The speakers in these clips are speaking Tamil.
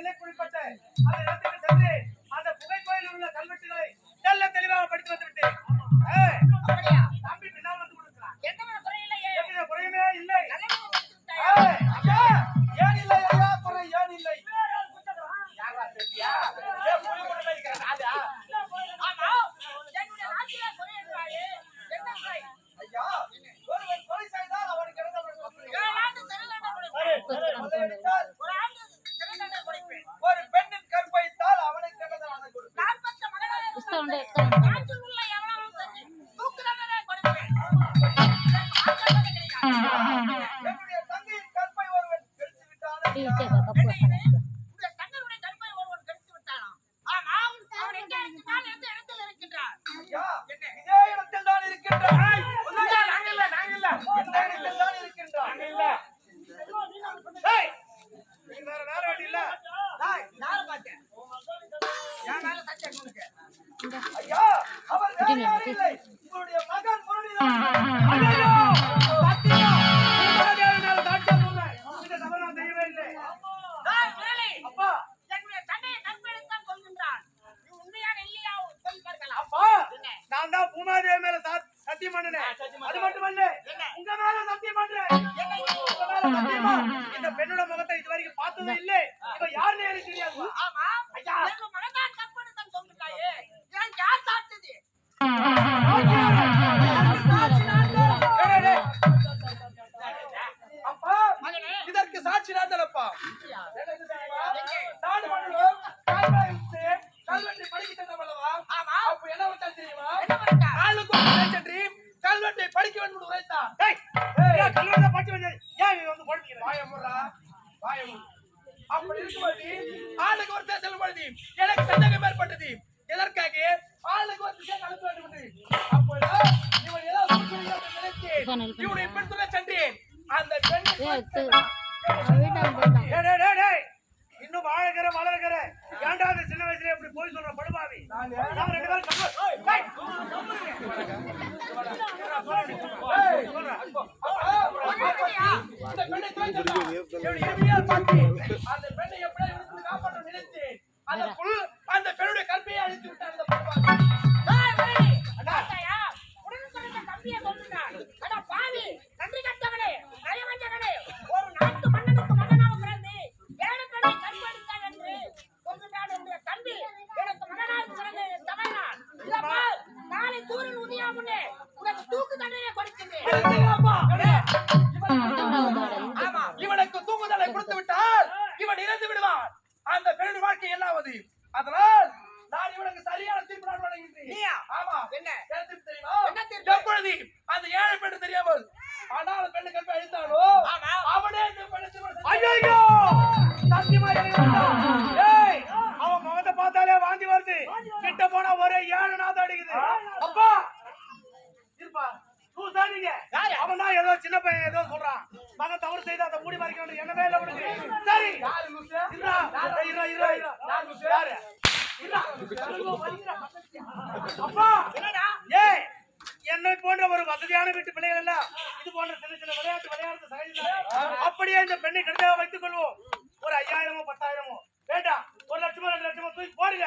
எல்லைக்குட்பட்ட அந்த இடத்தை Thank you. படிக்க வேண்டும் உரைத்தான் கல்லூரி படிக்க வேண்டியது ஏன் வந்து போடுறீங்க வாய முறா வாய அப்படி இருக்கும்போது ஆளுக்கு ஒரு தேசம் பொழுது எனக்கு சந்தேகம் ஏற்பட்டது. எதற்காக? ஆளுக்கு ஒரு திசை அனுப்ப வேண்டும் அப்பொழுது இவன் ஏதாவது நினைத்து இவனை பெண் சொல்ல சென்றேன். அந்த பெண் இன்னும் வாழ்கிற வளர்கிற ஏன்டா அந்த சின்ன வயசுல எப்படி போய் சொல்ற படுபாவி? அந்த பெண்ணை எப்படி உனக்கு தூக்கு தண்டனை கொடுக்குது தவறு செய்து அதை மூடி மறைக்கணும் என்னவே இல்லை உனக்கு. சரி. இரா என்னை போன்ற ஒரு வசதியான வீட்டு பிள்ளைகள் எல்லாம் இது போன்ற சின்ன சின்ன விளையாட்டு விளையாடுறது சகஜம் அப்படியே இந்த பெண்ணை கிடைச்சா வைத்துக் கொள்வோம். ஒரு ஐயாயிரமோ பத்தாயிரமோ. வேண்டாம் ஒரு லட்சமோ ரெண்டு லட்சமோ தூக்கி போடுங்க.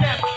Yeah.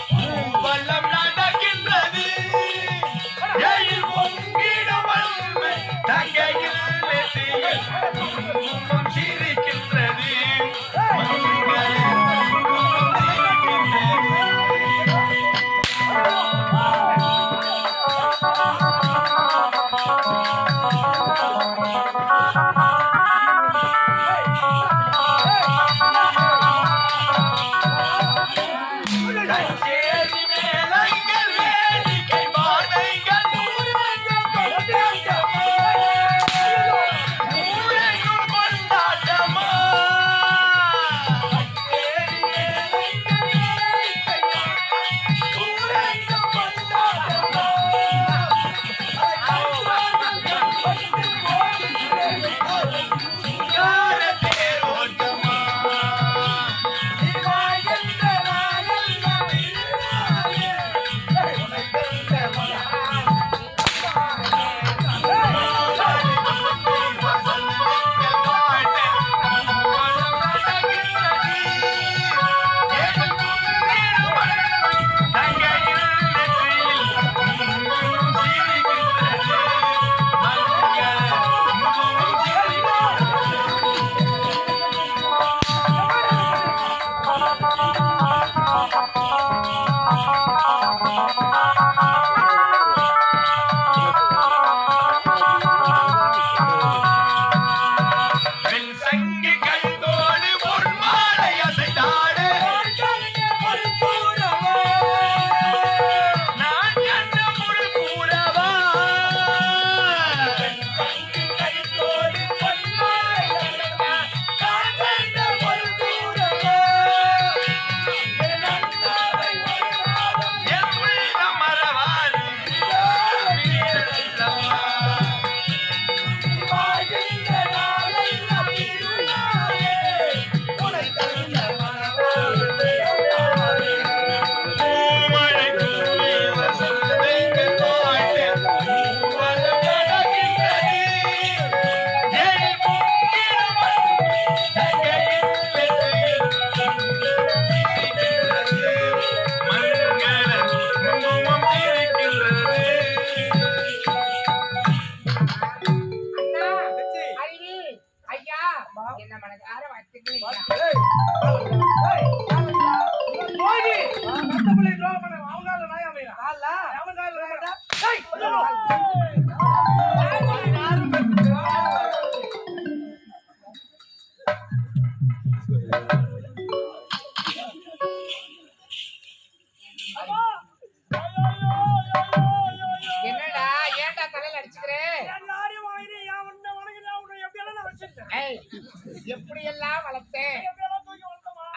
எப்படி எல்லாம் வளர்த்தேன்?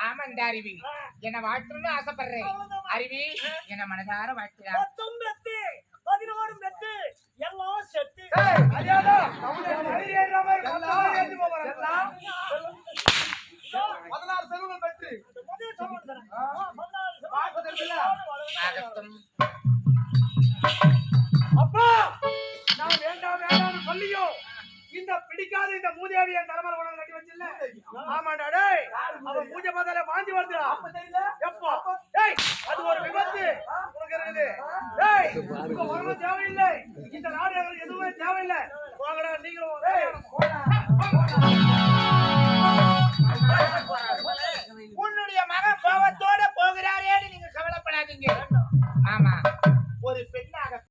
ஆமா இந்த அருவி. என்ன வாழ்த்தணும்னு ஆசைப்படுறேன். அருவி என்ன மனதார வாழ்த்துறா பதினாறு செல்வங்கள் பெற்று. அப்பா நான் வேண்டாம் வேண்டாம்னு சொல்லியும் இந்த பிடிக்காத இந்த மூதேவி என் தலைமையில வந்து கட்டி வச்சில்ல. ஆமாண்டா டேய் பூஜை பார்த்தாலே வாந்தி வருதுடா. அப்ப தெரியல எப்போ? டேய் அது ஒரு விபத்து. உனக்கு இருக்குது. டேய் உங்க வரணும் தேவையில்லை. இந்த நாடு எதுவுமே தேவையில்லை. போங்கடா நீங்களும் உன்னுடைய மகன் கோபத்தோட போகிறாரேன்னு நீங்க கவலைப்படாதீங்க. ஆமா.